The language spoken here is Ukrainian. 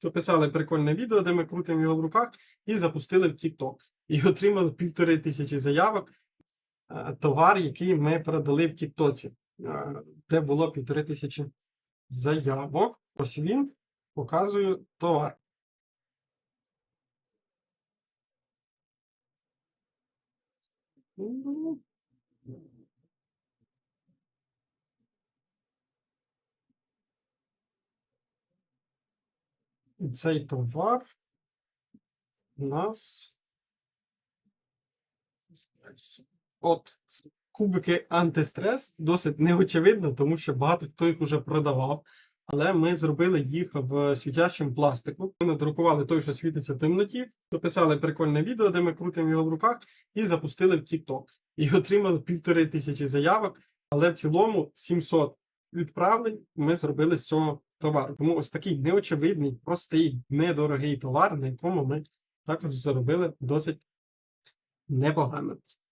записали прикольне відео, де ми крутимо його в руках, і запустили в TikTok. І отримали півтори тисячі заявок. е, Товар, який ми продали в Тіктоці, е, де було півтори тисячі заявок. Ось він показую товар. Ну, цей товар у нас. От кубики антистрес досить неочевидно, тому що багато хто їх уже продавав. Але ми зробили їх в світячому пластику. Ми надрукували той, що світиться в темноті, записали прикольне відео, де ми крутимо його в руках, і запустили в TikTok. І отримали півтори тисячі заявок, але в цілому 700 відправлень ми зробили з цього товару. Тому ось такий неочевидний, простий, недорогий товар, на якому ми також заробили досить непогано.